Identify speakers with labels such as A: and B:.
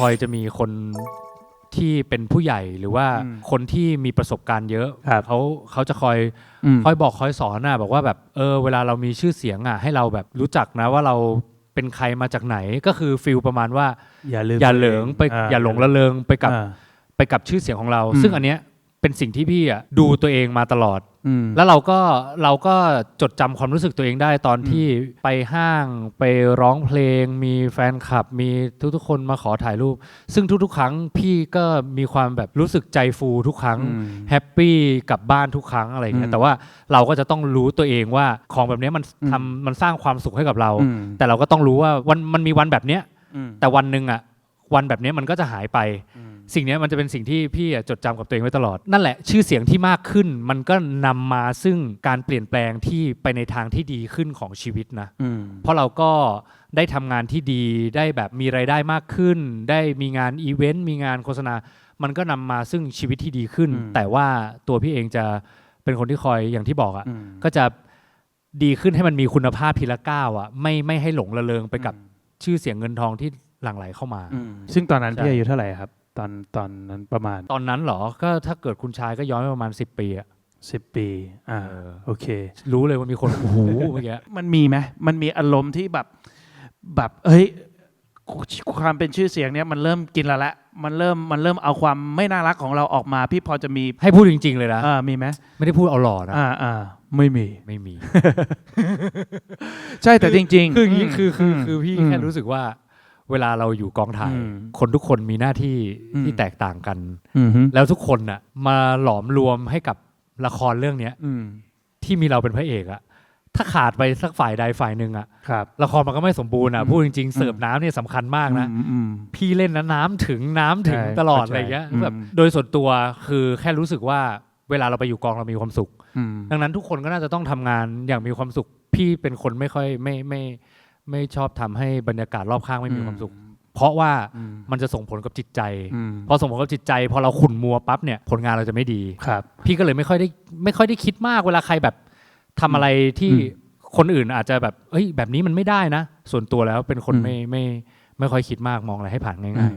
A: คอยจะมีคนที่เป็นผู้ใหญ่หรือว่า
B: อืม
A: คนที่มีประสบการณ์เยอะ
B: ครับ
A: เขาเขาจะคอย
B: อืม
A: คอยบอกคอยสอนน่ะบอกว่าแบบเออเวลาเรามีชื่อเสียงอะให้เราแบบรู้จักนะว่าเราเป็นใครมาจากไหนก็คือฟิลประมาณว่า
B: อย่าลืม
A: อย่าเหลิงไป
B: อ่
A: อย่าหลงละเลงไปกับ
B: อ่า
A: ไปกับชื่อเสียงของเรา
B: อืม
A: ซึ่งอันเนี้ย เป็นสิ่งที่พี่อะดูตัวเองมาตลอด
B: อืม
A: แล้วเราก็เราก็จดจำความรู้สึกตัวเองได้ตอน
B: อืม
A: ที่ไปห้างไปร้องเพลง มีแฟนคลับ มีทุกๆคนมาขอถ่ายรูป ซึ่งทุกๆ ครั้งพี่ก็มีความแบบรู้สึกใจฟูทุกครั้ง
B: อืม
A: แฮปปี้กลับบ้านทุกครั้งอะไรอย่างเงี้
B: อื
A: ย
B: ม
A: แต่ว่าเราก็จะต้องรู้ตัวเองว่าของแบบเนี้ยมัน
B: อืม
A: ทำมันสร้างความสุขให้กับเรา
B: อืม
A: แต่เราก็ต้องรู้ว่าวันมันมีวันแบบเนี้ย
B: อืม
A: แต่วันหนึ่งอะวันแบบเนี้ยมันก็จะหายไป
B: อืม
A: สิ่งเนี้ยมันจะเป็นสิ่งที่พี่อะจดจำกับตัวเองไว้ตลอด นั่นแหละชื่อเสียงที่มากขึ้น มันก็นำมาซึ่งการเปลี่ยนแปลงที่ไปในทางที่ดีขึ้นของชีวิตนะ
B: อืม
A: เพราะเราก็ได้ทำงานที่ดีได้แบบมีรายได้มากขึ้น ได้มีงานอีเวนต์มีงานโฆษณา มันก็นำมาซึ่งชีวิตที่ดีขึ้น
B: อืม
A: แต่ว่าตัวพี่เองจะเป็นคนที่คอยอย่างที่บอกอะ่ะ
B: อืม
A: ก็จะดีขึ้นให้มันมีคุณภาพทีละก้าวอะ่ะไม่ไม่ให้หลงระเริงไปกับชื่อเสียงเงินทองที่หลั่งไหลเข้ามา
B: อืมซึ่งตอนนั้น
A: ใช่
B: พี่อายุเท่าไหร่ครับ ตอนตอนนั้นประมาณ
A: ตอนนั้นเหรอ ก็ถ้าเกิดคุณชายก็ย้อนไปประมาณ 10 ปีอะ
B: สิบปีอ่า
A: เออ
B: โอเค
A: รู้เลยว่ามีคน โอ้โหเมื่อกี้
B: มันมีไหมมันมีอารมณ์ที่แบบแบบเฮ้ยความเป็นชื่อเสียงเนี้ยมันเริ่มกินเราละมันเริ่มมันเริ่มเอาความไม่น่ารักของเราออกมา พี่พอจะมี
A: ให้พูดจริง ๆ เลยนะ
B: อ่ามีไหม
A: ไม่ได้พูดเอาหล่อนะ
B: อ่าอ่าไม่มี
A: ไม่มี
B: ใช่แต่จริงๆ
A: คืออย่างนี้คือคือ
B: ม
A: คือพี่
B: ม
A: แค่รู้สึกว่า เวลาเราอยู่กองถ่าย
B: อืม
A: คนทุกคนมีหน้าที่
B: อืม
A: ที่แตกต่างกัน
B: อืมฮึ
A: แล้วทุกคนน่ะ มาหลอมรวมให้กับละครเรื่องเนี้ย
B: อืม
A: ที่มีเราเป็นพระเอกอะถ้าขาดไปสักฝ่ายใดฝ่ายหนึ่งอะ
B: ครับ
A: ละครมันก็ไม่สมบูรณ์อะ
B: อืม
A: พูดจริงๆเสิร์ฟน้ำเนี่ยสำคัญมากนะ
B: อืมอืม
A: พี่เล่นนะน้ำถึงน้ำถึง
B: ใช่
A: ตลอด
B: เข้าใจ
A: อะไรเงี้ย
B: อืม
A: แบบโดยส่วนตัวคือแค่รู้สึกว่าเวลาเราไปอยู่กองเรามีความสุข
B: อืม
A: ดังนั้นทุกคนก็น่าจะต้องทำงานอย่างมีความสุข พี่เป็นคนไม่ค่อยไม่ไม่ ไม่ชอบทำให้บรรยากาศรอบข้างไม่มีความสุข เพราะว่า
B: อืม
A: มันจะส่งผลกับจิตใจ
B: อืม
A: พอส่งผลกับจิตใจ พอเราขุ่นมัวปั๊บเนี่ยผลงานเราจะไม่ดี
B: ครับ
A: พี่ก็เลยไม่ค่อยได้ไม่ค่อยได้คิดมากเวลาใครแบบทำอะไรที่
B: อืม
A: คนอื่นอาจจะแบบเอ้ยแบบนี้มันไม่ได้นะ ส่วนตัวแล้วเป็นคน
B: อืม
A: ไม่ไม่ไม่ค่อยคิดมากมองอะไรให้ผ่าน
B: อื
A: ง่าย
B: ม